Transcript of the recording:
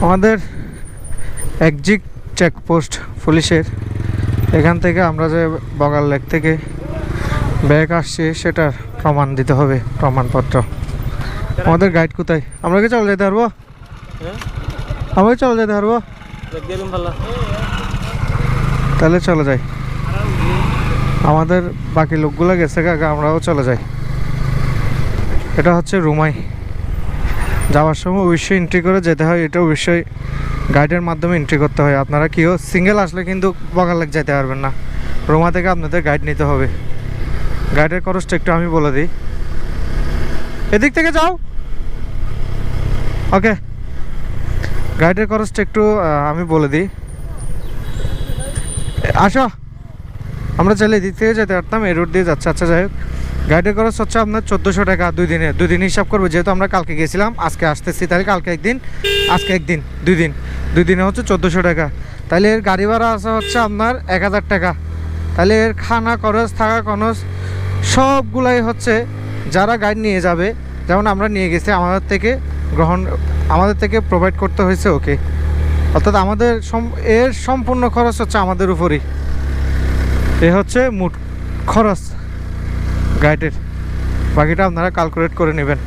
আমাদের একজিক চেকপোস্ট পুলিশের। এখান থেকে আমরা যে বগাল লেক থেকে ব্যাগ আসছি সেটার প্রমাণ দিতে হবে প্রমাণপত্র। আমাদের গাইড কোথায়? আমরা কি চলে যেতে পারব? হ্যাঁ? আমরা চলে যেতে পারব? তাহলে চলে যাই। আমাদের বাকি লোকগুলো গেছে কাকা আমরাও চলে যাই। এটা হচ্ছে রুমাই। যাওয়ার সময় অবশ্যই এন্ট্রি করে যেতে হয়। এটা অবশ্যই গাইডের মাধ্যমে এন্ট্রি করতে হয়। আপনারা কেউ সিঙ্গেল আসলে কিন্তু বগালেক যেতে পারবেন না। রোমা থেকে আপনাদের গাইড নিতে হবে। গাইডের খরচটা একটু আমি বলে দিই। এদিক থেকে যাও। ওকে গাইডের খরচটা একটু আমি বলে দিই। আসো। আমরা চাইলে এদিক থেকে যেতে পারতাম, এই রুট দিয়ে যাচ্ছে। আচ্ছা যাই হোক। গাইডের খরচ হচ্ছে আপনার চোদ্দোশো টাকা দুই দিনে। দুই দিন হিসাব করব, যেহেতু আমরা কালকে গেছিলাম আজকে আসতেছি, তাহলে কালকে একদিন, আজকে একদিন, দুই দিন। দুই দিনে হচ্ছে চোদ্দোশো টাকা। তাহলে এর গাড়ি ভাড়া আছে হচ্ছে আপনার এক হাজার টাকা। তাহলে এর খানা খরচ, থাকা খরচ, সবগুলাই হচ্ছে যারা গাইড নিয়ে যাবে, যেমন আমরা নিয়ে গেছি, আমাদের থেকে গ্রহণ, আমাদের থেকে প্রোভাইড করতে হয়েছে ওকে। অর্থাৎ আমাদের এর সম্পূর্ণ খরচ হচ্ছে আমাদের উপরই। এ হচ্ছে মোট খরচ। গাইডের বাকিটা আপনারা ক্যালকুলেট করে নেবেন।